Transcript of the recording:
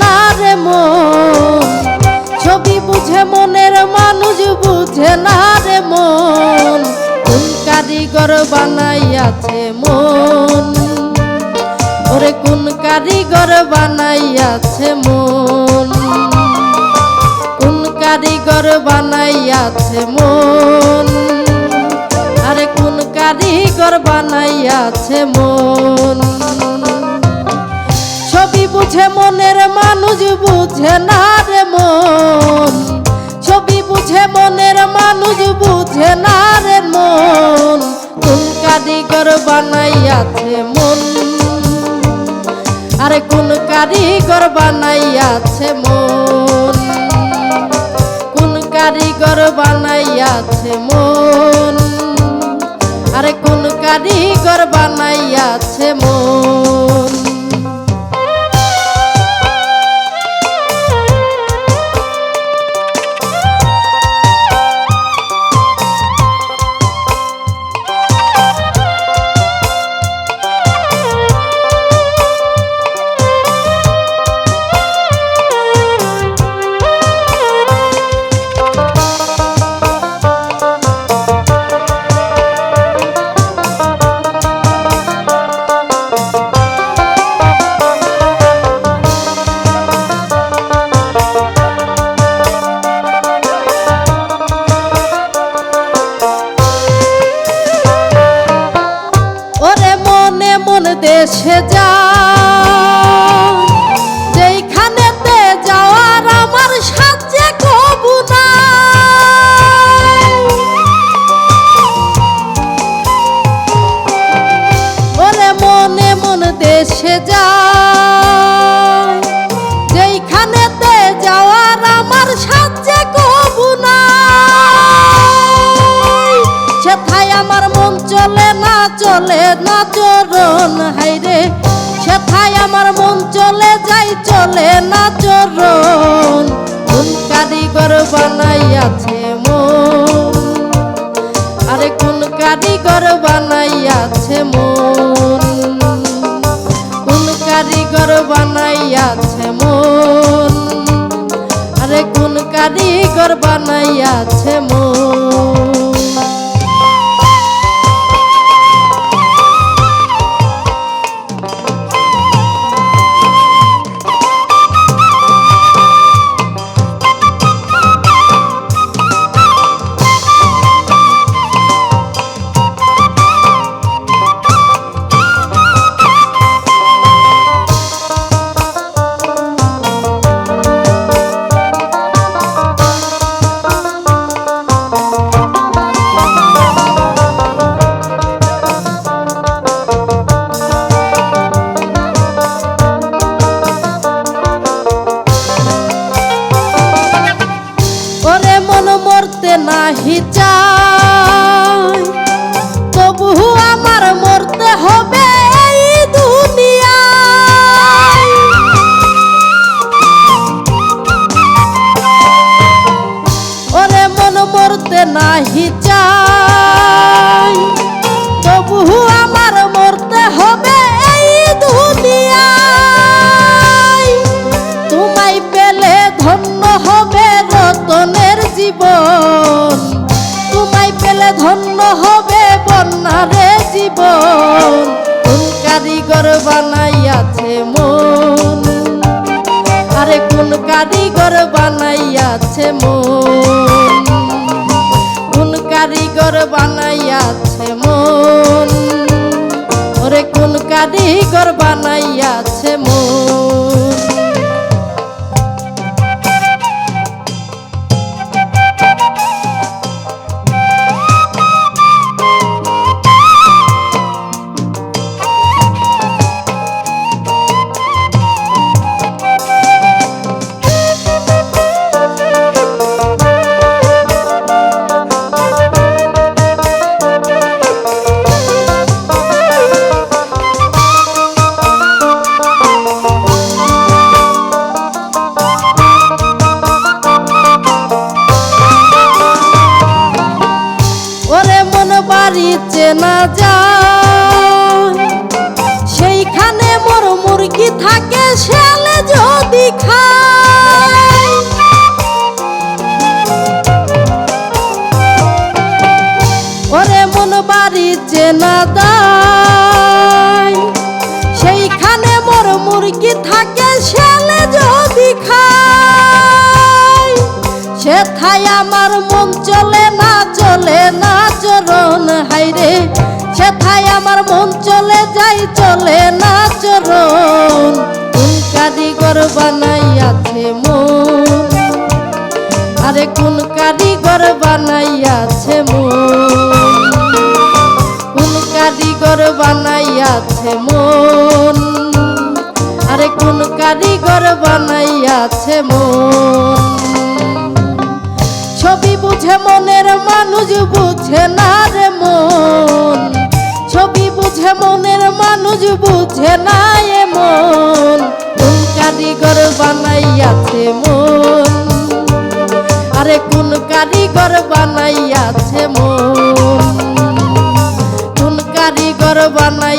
না রে মন। ছবি বুঝে মনের মানুষ বুঝে না রে মন। কোন কারিগর বানাইয়াছে মন? ওরে কোন কারিগর বানাইয়াছে মন? কোন কারিগর বানাইয়াছে মন? আরে কোন কারিগর বানাইয়াছে মন? ছবি বুঝে মনের মানুষ বুঝে না রে মন ছবি বুঝে মনের মানুষ বুঝে না রে মন, কোন কারিগর বানাইয়াছে মন? আরে কোন কারিগর বানাইয়াছে মন? কোন কারিগর বানাইয়াছে মন? আরে কোন কারিগর বানাইয়াছে দেশে যা যেইখানেতে যাওয়ার আমার সাহায্যে কবু না মনে মন দেশে যা চলে না চরণ হাইরে সেথায় আমার মন চলে যাই, চলে না চরণ। কোন কারিগর বানাইয়াছে মন? আরে কোন কারিগর বানাইয়াছে মন? কোন কারিগর বানাইয়াছে মন? আরে কোন কারিগর বানাইয়াছে মন? নাহি চায় তবু আমার মরতে হবে ওরে মন মরতে নাহি চায় কারিগর বানাইয়াছে মন। আরে কোন কারিগর বানাইয়াছে মন? থাকে শ্যালে যদি ওরে মন বাড়ি চেনা দায়। সেইখানে মোর মুরগি থাকে শ্যালে যদি খায়। সে থাই আমার মন চলে না চলে না চরণ হাইরে সে থাই আমার মন যাই চলে না চরণ কোন কারিগর বানাইয়াছে মন। আরে কোন কারিগর বানাইয়াছে মন। কোন কারিগর বানাইয়াছে মন। আরে কোন কারিগর বানাইয়াছে মন। ছবি বুঝে মনের মানুষ বুঝে না রে মন। বুঝে না এ মন কোন কারিগর বানাইয়াছে মন? আরে কোন কারিগর বানাইয়াছে মন? কোন কারিগর বানাইয়াছে